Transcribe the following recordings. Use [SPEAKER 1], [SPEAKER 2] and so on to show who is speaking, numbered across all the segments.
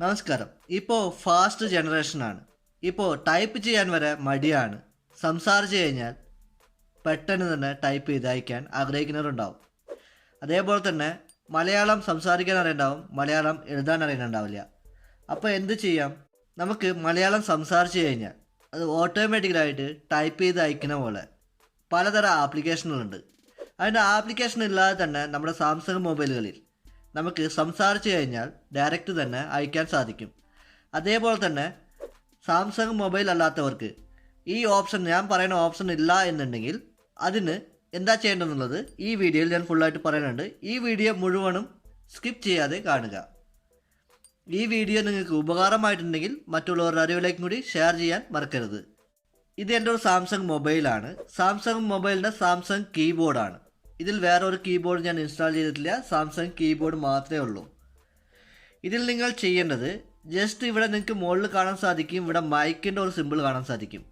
[SPEAKER 1] നമസ്കാരം. ഇപ്പോൾ ഫാസ്റ്റ് ജനറേഷനാണ്. ഇപ്പോൾ ടൈപ്പ് ചെയ്യാൻ വരെ മടിയാണ്. സംസാരിച്ചു കഴിഞ്ഞാൽ പെട്ടെന്ന് തന്നെ ടൈപ്പ് ചെയ്ത് അയക്കാൻ ആഗ്രഹിക്കുന്നവരുണ്ടാവും. അതേപോലെ തന്നെ മലയാളം സംസാരിക്കാൻ അറിയണ്ടാവും മലയാളം എഴുതാൻ അറിയണ്ടാവില്ല. അപ്പോൾ എന്ത് ചെയ്യാം? നമുക്ക് മലയാളം സംസാരിച്ച് കഴിഞ്ഞാൽ അത് ഓട്ടോമാറ്റിക്കലായിട്ട് ടൈപ്പ് ചെയ്ത് അയക്കുന്ന പോലെ പലതരം ആപ്ലിക്കേഷനുകളുണ്ട്. അതിന്റെ ആപ്ലിക്കേഷൻ ഇല്ലാതെ തന്നെ നമ്മുടെ സാംസങ് മൊബൈലുകളിൽ നമുക്ക് സംസാരിച്ച് കഴിഞ്ഞാൽ ഡയറക്റ്റ് തന്നെ അയക്കാൻ സാധിക്കും. അതേപോലെ തന്നെ സാംസങ് മൊബൈൽ അല്ലാത്തവർക്ക് ഈ ഓപ്ഷൻ ഞാൻ പറയുന്ന ഓപ്ഷൻ ഇല്ല എന്നുണ്ടെങ്കിൽ അതിന് എന്താ ചെയ്യേണ്ടതെന്നുള്ളത് ഈ വീഡിയോയിൽ ഞാൻ ഫുള്ളായിട്ട് പറയുന്നുണ്ട്. ഈ വീഡിയോ മുഴുവനും സ്കിപ്പ് ചെയ്യാതെ കാണുക. ഈ വീഡിയോ നിങ്ങൾക്ക് ഉപകാരമായിട്ടുണ്ടെങ്കിൽ മറ്റുള്ളവരുടെ അറിവിലേക്കും കൂടി ഷെയർ ചെയ്യാൻ മറക്കരുത്. ഇത് എന്റെ ഒരു സാംസങ് മൊബൈലാണ് സാംസങ് മൊബൈലിന്റെ സാംസങ് കീബോർഡാണ് ഇതിൽ വേറെ ഒരു കീബോർഡ് ഞാൻ ഇൻസ്റ്റാൾ ചെയ്തിട്ടില്ല. സാംസങ് കീബോർഡ് മാത്രമേ ഉള്ളൂ. ഇതിൽ നിങ്ങൾ ചെയ്യേണ്ടത് ജസ്റ്റ് ഇവിടെ നിങ്ങൾക്ക് മുകളിൽ കാണാൻ സാധിക്കും. ഇവിടെ മൈക്കിന്റെ ഒരു സിമ്പിൾ കാണാൻ സാധിക്കും.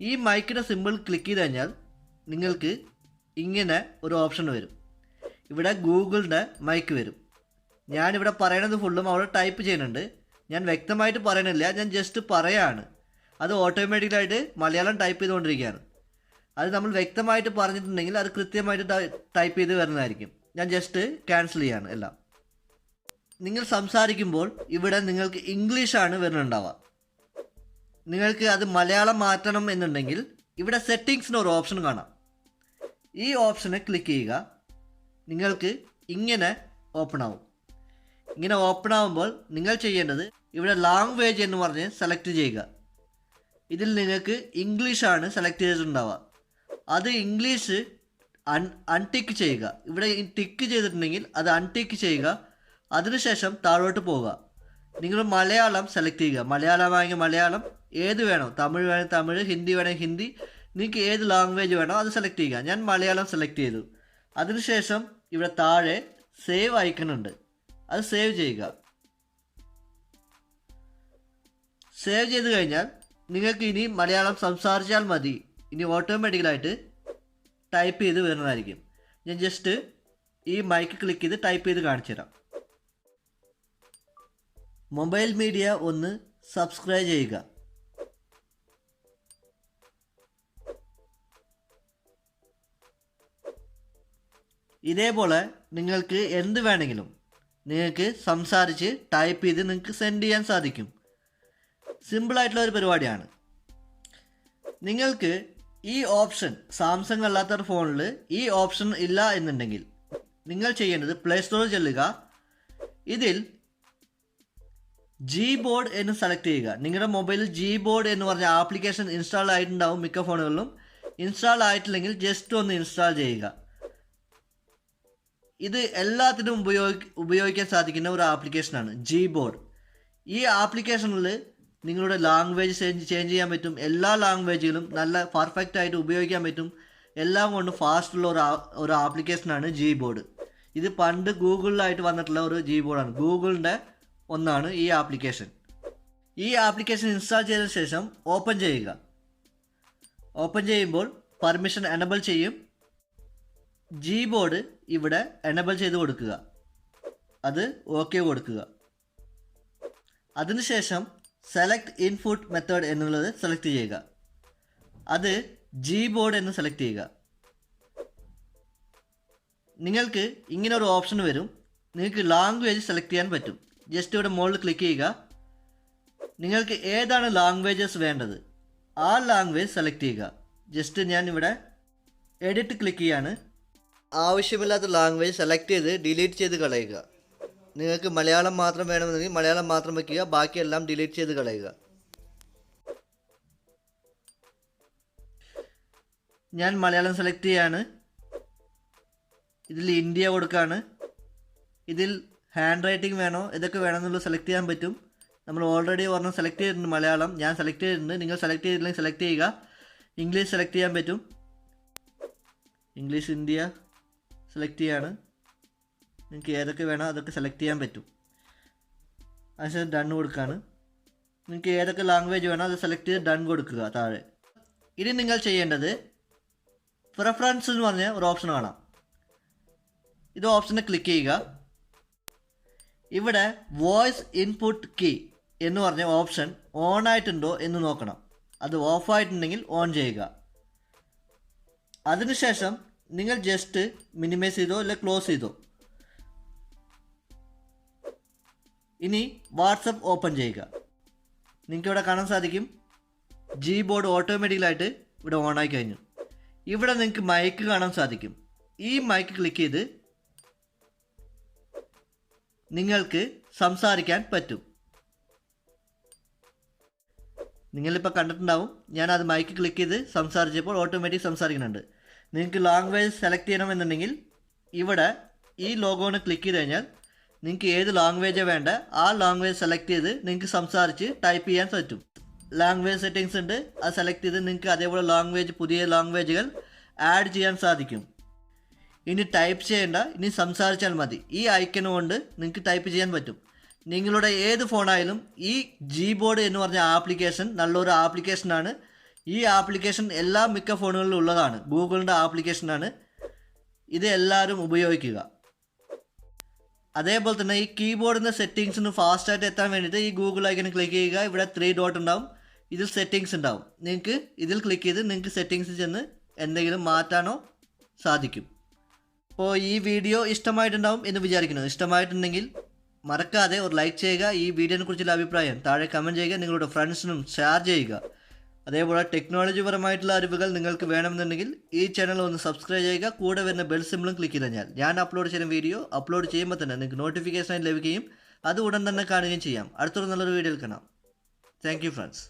[SPEAKER 1] ഈ മൈക്കിന്റെ സിമ്പിൾ ക്ലിക്ക് ചെയ്ത് കഴിഞ്ഞാൽ നിങ്ങൾക്ക് ഇങ്ങനെ ഒരു ഓപ്ഷൻ വരും. ഇവിടെ ഗൂഗിളിന്റെ മൈക്ക് വരും. ഞാനിവിടെ പറയണത് ഫുള്ളും അവിടെ ടൈപ്പ് ചെയ്യുന്നുണ്ട്. ഞാൻ വ്യക്തമായിട്ട് പറയണില്ല ഞാൻ ജസ്റ്റ് പറയാണ്. അത് ഓട്ടോമാറ്റിക്കലായിട്ട് മലയാളം ടൈപ്പ് ചെയ്തുകൊണ്ടിരിക്കുകയാണ്. അത് നമ്മൾ വ്യക്തമായിട്ട് പറഞ്ഞിട്ടുണ്ടെങ്കിൽ അത് കൃത്യമായിട്ട് ടൈപ്പ് ചെയ്ത് വരുന്നതായിരിക്കും. ഞാൻ ജസ്റ്റ് ക്യാൻസൽ ചെയ്യാണ് എല്ലാം. നിങ്ങൾ സംസാരിക്കുമ്പോൾ ഇവിടെ നിങ്ങൾക്ക് ഇംഗ്ലീഷാണ് വരുന്നുണ്ടാവുക. നിങ്ങൾക്ക് അത് മലയാളം മാറ്റണം എന്നുണ്ടെങ്കിൽ ഇവിടെ സെറ്റിങ്സിന് ഒരു ഓപ്ഷൻ കാണാം. ഈ ഓപ്ഷനെ ക്ലിക്ക് ചെയ്യുക. നിങ്ങൾക്ക് ഇങ്ങനെ ഓപ്പൺ ആവും. ഇങ്ങനെ ഓപ്പൺ ആവുമ്പോൾ നിങ്ങൾ ചെയ്യേണ്ടത് ഇവിടെ ലാംഗ്വേജ് എന്ന് പറഞ്ഞ് സെലക്ട് ചെയ്യുക. ഇതിൽ നിങ്ങൾക്ക് ഇംഗ്ലീഷാണ് സെലക്ട് ചെയ്തിട്ടുണ്ടാവുക. അത് ഇംഗ്ലീഷ് അൺ അൺടിക്ക് ചെയ്യുക. ഇവിടെ ടിക്ക് ചെയ്തിട്ടുണ്ടെങ്കിൽ അത് അൺടിക്ക് ചെയ്യുക. അതിനുശേഷം താഴോട്ട് പോവുക. നിങ്ങൾ മലയാളം സെലക്ട് ചെയ്യുക. മലയാളമാണെങ്കിൽ മലയാളം. ഏത് വേണോ. തമിഴ് വേണമെങ്കിൽ തമിഴ് ഹിന്ദി വേണമെങ്കിൽ ഹിന്ദി. നിങ്ങൾക്ക് ഏത് ലാംഗ്വേജ് വേണോ അത് സെലക്ട് ചെയ്യുക. ഞാൻ മലയാളം സെലക്ട് ചെയ്തു. അതിനുശേഷം ഇവിടെ താഴെ സേവ് ഐക്കണുണ്ട് അത് സേവ് ചെയ്യുക. സേവ് ചെയ്ത് കഴിഞ്ഞാൽ നിങ്ങൾക്ക് ഇനി മലയാളം സംസാരിച്ചാൽ മതി. ഇനി ഓട്ടോമാറ്റിക്കലായിട്ട് ടൈപ്പ് ചെയ്ത് വരുന്നതായിരിക്കും. ഞാൻ ജസ്റ്റ് ഈ മൈക്ക് ക്ലിക്ക് ചെയ്ത് ടൈപ്പ് ചെയ്ത് കാണിച്ചു തരാം. മൊബൈൽ മീഡിയ ഒന്ന് സബ്സ്ക്രൈബ് ചെയ്യുക. ഇതേപോലെ നിങ്ങൾക്ക് എന്ത് വേണമെങ്കിലും നിങ്ങൾക്ക് സംസാരിച്ച് ടൈപ്പ് ചെയ്ത് നിങ്ങൾക്ക് സെൻഡ് ചെയ്യാൻ സാധിക്കും. സിമ്പിളായിട്ടുള്ള ഒരു പരിപാടിയാണ്. നിങ്ങൾക്ക് ഈ ഓപ്ഷൻ സാംസങ് അല്ലാത്ത ഫോണിൽ ഈ ഓപ്ഷൻ ഇല്ല എന്നുണ്ടെങ്കിൽ നിങ്ങൾ ചെയ്യേണ്ടത് പ്ലേ സ്റ്റോറിൽ ചെല്ലുക. ഇതിൽ ജി ബോർഡ് എന്ന് സെലക്ട് ചെയ്യുക. നിങ്ങളുടെ മൊബൈലിൽ ജി ബോർഡ് എന്ന് പറഞ്ഞ ആപ്ലിക്കേഷൻ ഇൻസ്റ്റാൾ ആയിട്ടുണ്ടാവും മിക്ക ഫോണുകളിലും. ഇൻസ്റ്റാൾ ആയിട്ടില്ലെങ്കിൽ ജസ്റ്റ് ഒന്ന് ഇൻസ്റ്റാൾ ചെയ്യുക. ഇത് എല്ലാത്തിനും ഉപയോഗി ഉപയോഗിക്കാൻ സാധിക്കുന്ന ഒരു ആപ്ലിക്കേഷനാണ് ജി ബോർഡ് ഈ ആപ്ലിക്കേഷനിൽ നിങ്ങളുടെ ലാംഗ്വേജ് ചേഞ്ച് ചെയ്യാൻ പറ്റും. എല്ലാ ലാംഗ്വേജുകളും നല്ല പെർഫെക്റ്റ് ആയിട്ട് ഉപയോഗിക്കാൻ പറ്റും. എല്ലാം കൊണ്ടും ഫാസ്റ്റുള്ള ഒരു ഒരു ആപ്ലിക്കേഷനാണ് ജി ബോർഡ് ഇത് പണ്ട് ഗൂഗിളിലായിട്ട് വന്നിട്ടുള്ള ഒരു ജി ബോർഡാണ് ഗൂഗിളിന്റെ ഒന്നാണ് ഈ ആപ്ലിക്കേഷൻ ഈ ആപ്ലിക്കേഷൻ ഇൻസ്റ്റാൾ ചെയ്ത ശേഷം ഓപ്പൺ ചെയ്യുക. ഓപ്പൺ ചെയ്യുമ്പോൾ പെർമിഷൻ എനബിൾ ചെയ്യും. ജി ബോർഡ് ഇവിടെ എനബിൾ ചെയ്ത് കൊടുക്കുക. അത് ഓക്കെ കൊടുക്കുക. അതിനുശേഷം സെലക്ട് ഇൻപുട്ട് മെത്തേഡ് എന്നുള്ളത് സെലക്ട് ചെയ്യുക. അത് ജി ബോർഡ് എന്ന് സെലക്ട് ചെയ്യുക. നിങ്ങൾക്ക് ഇങ്ങനെ ഒരു ഓപ്ഷൻ വരും. നിങ്ങൾക്ക് ലാംഗ്വേജ് സെലക്ട് ചെയ്യാൻ പറ്റും. ജസ്റ്റ് ഇവിടെ മുകളിൽ ക്ലിക്ക് ചെയ്യുക. നിങ്ങൾക്ക് ഏതാണ് ലാംഗ്വേജസ് വേണ്ടത്? ആ ലാംഗ്വേജ് സെലക്ട് ചെയ്യുക. ജസ്റ്റ് ഞാൻ ഇവിടെ എഡിറ്റ് ക്ലിക്ക് ചെയ്യാണ്. ആവശ്യമില്ലാത്ത ലാംഗ്വേജ് സെലക്ട് ചെയ്ത് ഡിലീറ്റ് ചെയ്ത് കളയുക. നിങ്ങൾക്ക് മലയാളം മാത്രം വേണമെന്നുണ്ടെങ്കിൽ മലയാളം മാത്രം വയ്ക്കുക. ബാക്കിയെല്ലാം ഡിലീറ്റ് ചെയ്ത് കളയുക. ഞാൻ മലയാളം സെലക്ട് ചെയ്യാണ്. ഇതിൽ ഇന്ത്യ കൊടുക്കുകയാണ് ഇതിൽ ഹാൻഡ് റൈറ്റിംഗ് വേണോ? ഇതൊക്കെ വേണമെന്നുള്ളത് സെലക്ട് ചെയ്യാൻ പറ്റും. നമ്മൾ ഓൾറെഡി ഒരെണ്ണം സെലക്ട് ചെയ്തിട്ടുണ്ട് മലയാളം. ഞാൻ സെലക്ട് ചെയ്തിട്ടുണ്ട്. നിങ്ങൾ സെലക്ട് ചെയ്തില്ലെങ്കിൽ സെലക്ട് ചെയ്യുക. ഇംഗ്ലീഷ് സെലക്ട് ചെയ്യാൻ പറ്റും. ഇംഗ്ലീഷ് ഇന്ത്യ സെലക്ട് ചെയ്യാണ്. നിങ്ങൾക്ക് ഏതൊക്കെ വേണോ അതൊക്കെ സെലക്ട് ചെയ്യാൻ പറ്റും. അതിനുശേഷം ഡൺ കൊടുക്കുകയാണ് നിങ്ങൾക്ക് ഏതൊക്കെ ലാംഗ്വേജ് വേണോ അത് സെലക്ട് ചെയ്ത് ഡൺ കൊടുക്കുക താഴെ. ഇനി നിങ്ങൾ ചെയ്യേണ്ടത് പ്രിഫറൻസ് എന്ന് പറഞ്ഞ ഒരു ഓപ്ഷൻ കാണാം. ഇത് ഓപ്ഷനെ ക്ലിക്ക് ചെയ്യുക. ഇവിടെ വോയിസ് ഇൻപുട്ട് കീ എന്ന് പറഞ്ഞ ഓപ്ഷൻ ഓൺ ആയിട്ടുണ്ടോ എന്ന് നോക്കണം. അത് ഓഫ് ആയിട്ടുണ്ടെങ്കിൽ ഓൺ ചെയ്യുക. അതിനുശേഷം നിങ്ങൾ ജസ്റ്റ് മിനിമൈസ് ചെയ്തോ അല്ലെ ക്ലോസ് ചെയ്തോ. ഇനി വാട്സപ്പ് ഓപ്പൺ ചെയ്യുക. നിങ്ങൾക്ക് ഇവിടെ കാണാൻ സാധിക്കും. ജി ബോർഡ് ഓട്ടോമാറ്റിക്കലായിട്ട് ഇവിടെ ഓൺ ആയി കഴിഞ്ഞു. ഇവിടെ നിങ്ങൾക്ക് മൈക്ക് കാണാൻ സാധിക്കും. ഈ മൈക്ക് ക്ലിക്ക് ചെയ്ത് നിങ്ങൾക്ക് സംസാരിക്കാൻ പറ്റും. നിങ്ങളിപ്പോൾ കണ്ടിട്ടുണ്ടാവും. ഞാൻ അത് മൈക്ക് ക്ലിക്ക് ചെയ്ത് സംസാരിച്ചപ്പോൾ ഓട്ടോമാറ്റിക് സംസാരിക്കുന്നുണ്ട്. നിങ്ങൾക്ക് ലാംഗ്വേജ് സെലക്ട് ചെയ്യണമെന്നുണ്ടെങ്കിൽ ഇവിടെ ഈ ലോഗോന് ക്ലിക്ക് ചെയ്ത് കഴിഞ്ഞാൽ നിങ്ങൾക്ക് ഏത് ലാംഗ്വേജ് വേണ്ട ആ ലാംഗ്വേജ് സെലക്ട് ചെയ്ത് നിങ്ങൾക്ക് സംസാരിച്ച് ടൈപ്പ് ചെയ്യാൻ പറ്റും. ലാംഗ്വേജ് സെറ്റിങ്സ് ഉണ്ട് അത് സെലക്ട് ചെയ്ത് നിങ്ങൾക്ക് അതേപോലെ ലാംഗ്വേജ് പുതിയ ലാംഗ്വേജുകൾ ആഡ് ചെയ്യാൻ സാധിക്കും. ഇനി ടൈപ്പ് ചെയ്യേണ്ട ഇനി സംസാരിച്ചാൽ മതി. ഈ ഐക്കൺ കൊണ്ട് നിങ്ങൾക്ക് ടൈപ്പ് ചെയ്യാൻ പറ്റും. നിങ്ങളുടെ ഏത് ഫോണായാലും ഈ ജി ബോർഡ് എന്ന് പറഞ്ഞ ആപ്ലിക്കേഷൻ നല്ലൊരു ആപ്ലിക്കേഷനാണ് ഈ ആപ്ലിക്കേഷൻ എല്ലാ മിക്ക ഫോണുകളിലും ഉള്ളതാണ്. ഗൂഗിളിന്റെ ആപ്ലിക്കേഷനാണ് ഇത് എല്ലാവരും ഉപയോഗിക്കുക. അതേപോലെ തന്നെ ഈ കീബോർഡിന്റെ സെറ്റിങ്സിന് ഫാസ്റ്റായിട്ട് എത്താൻ വേണ്ടിയിട്ട് ഈ ഗൂഗിൾ ഐക്കൺ ക്ലിക്ക് ചെയ്യുക. ഇവിടെ ത്രീ ഡോട്ട് ഉണ്ടാവും. ഇതിൽ സെറ്റിങ്സ് ഉണ്ടാവും. നിങ്ങൾക്ക് ഇതിൽ ക്ലിക്ക് ചെയ്ത് നിങ്ങൾക്ക് സെറ്റിങ്സ് ചെന്ന് എന്തെങ്കിലും മാറ്റാനോ സാധിക്കും. അപ്പോൾ ഈ വീഡിയോ ഇഷ്ടമായിട്ടുണ്ടാവും എന്ന് വിചാരിക്കുന്നു. ഇഷ്ടമായിട്ടുണ്ടെങ്കിൽ മറക്കാതെ ഒരു ലൈക്ക് ചെയ്യുക. ഈ വീഡിയോനെ കുറിച്ചുള്ള അഭിപ്രായം താഴെ കമന്റ് ചെയ്യുക. നിങ്ങളുടെ ഫ്രണ്ട്സിനും ഷെയർ ചെയ്യുക. അതേപോലെ ടെക്നോളജി പരമായിട്ടുള്ള അറിവുകൾ നിങ്ങൾക്ക് വേണമെന്നുണ്ടെങ്കിൽ ഈ ചാനൽ ഒന്ന് സബ്സ്ക്രൈബ് ചെയ്യുക. കൂടെ വരുന്ന ബെൽ സിമ്പിളും ക്ലിക്ക് ചെയ്ത് ഞാൻ അപ്ലോഡ് ചെയ്യുന്ന വീഡിയോ അപ്ലോഡ് ചെയ്യുമ്പോൾ തന്നെ നിങ്ങൾക്ക് നോട്ടിഫിക്കേഷൻ ലഭിക്കുകയും അത് ഉടൻ തന്നെ കാണുകയും ചെയ്യാം. അടുത്തൊരു നല്ലൊരു വീഡിയോയിൽ കാണാം. Thank friends